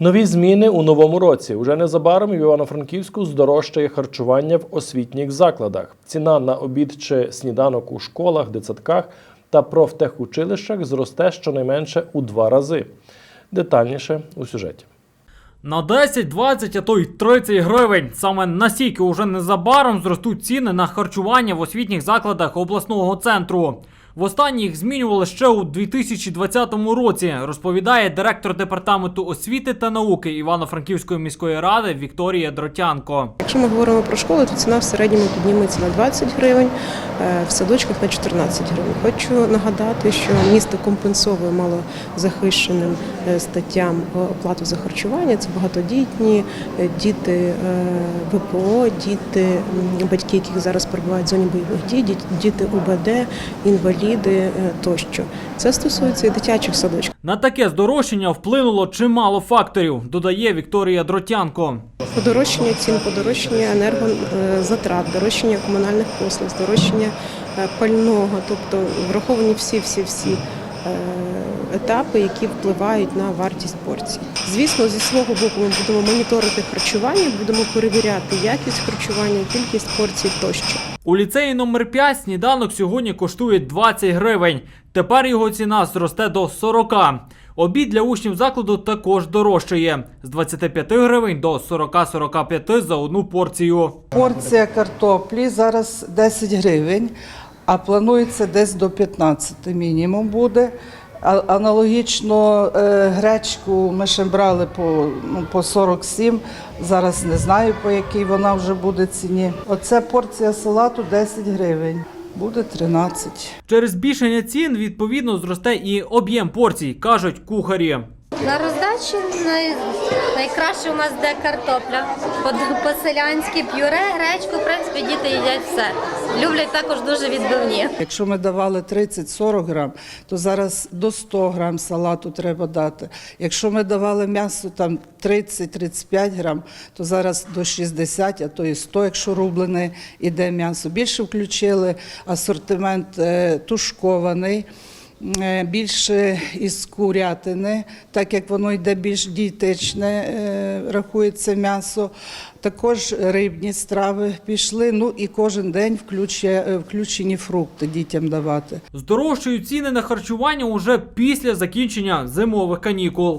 Нові зміни у новому році. Уже незабаром в Івано-Франківську здорожчає харчування в освітніх закладах. Ціна на обід чи сніданок у школах, дитсадках та профтехучилищах зросте щонайменше у два рази. Детальніше у сюжеті. На 10, 20, а то й 30 гривень. Саме настільки уже незабаром зростуть ціни на харчування в освітніх закладах обласного центру. Востаннє їх змінювали ще у 2020 році, розповідає директор департаменту освіти та науки Івано-Франківської міської ради Вікторія Дротянко. Якщо ми говоримо про школи, то ціна в середньому підніметься на 20 гривень, е, в садочках на 14 гривень. Хочу нагадати, що місто компенсовує малозахищеним е, статтям оплату за харчування. Це багатодітні е, діти ВПО, діти, батьки, яких зараз перебувають в зоні бойових дій, діти УБД, інваліди е, тощо. Це стосується і дитячих садочків. На таке здорожчання вплинуло чимало факторів, додає Вікторія Дротянко. Подорожчання цін, подорожчання енергозатрат, дорожчання комунальних послуг, здорожчання е, пального, тобто враховані всі всі всі е, етапи, які впливають на вартість порцій. Звісно, зі свого боку ми будемо моніторити харчування, будемо перевіряти якість харчування, кількість порцій тощо. У ліцеї номер 5 сніданок сьогодні коштує 20 гривень. Тепер його ціна зросте до 40. Обід для учнів закладу також дорожчає з 25 гривень до 40-45 за одну порцію. Порція картоплі зараз 10 гривень, а планується десь до 15 мінімум буде. Аналогічно е, гречку ми ще брали по, ну, по 47, зараз не знаю по якій вона вже буде ціні. Оце порція салату 10 гривень, буде 13. Через збільшення цін відповідно зросте і об'єм порцій, кажуть кухарі. На роздачі най... найкраще у нас де картопля. По- По-селянськи п'юре, гречку, в принципі, діти їдять все. Люблять також дуже відбивні. Якщо ми давали 30-40 грам, то зараз до 100 грам салату треба дати. Якщо ми давали м'ясо там 30-35 грам, то зараз до 60, а то і 100, якщо рублене іде м'ясо. Більше включили асортимент е, тушкований. Е, Більше із курятини, так як воно йде більш дієтичне, е, рахується м'ясо. Також рибні страви пішли. Ну і кожен день е, включені фрукти дітям давати. Здорожчують ціни на харчування уже після закінчення зимових канікул.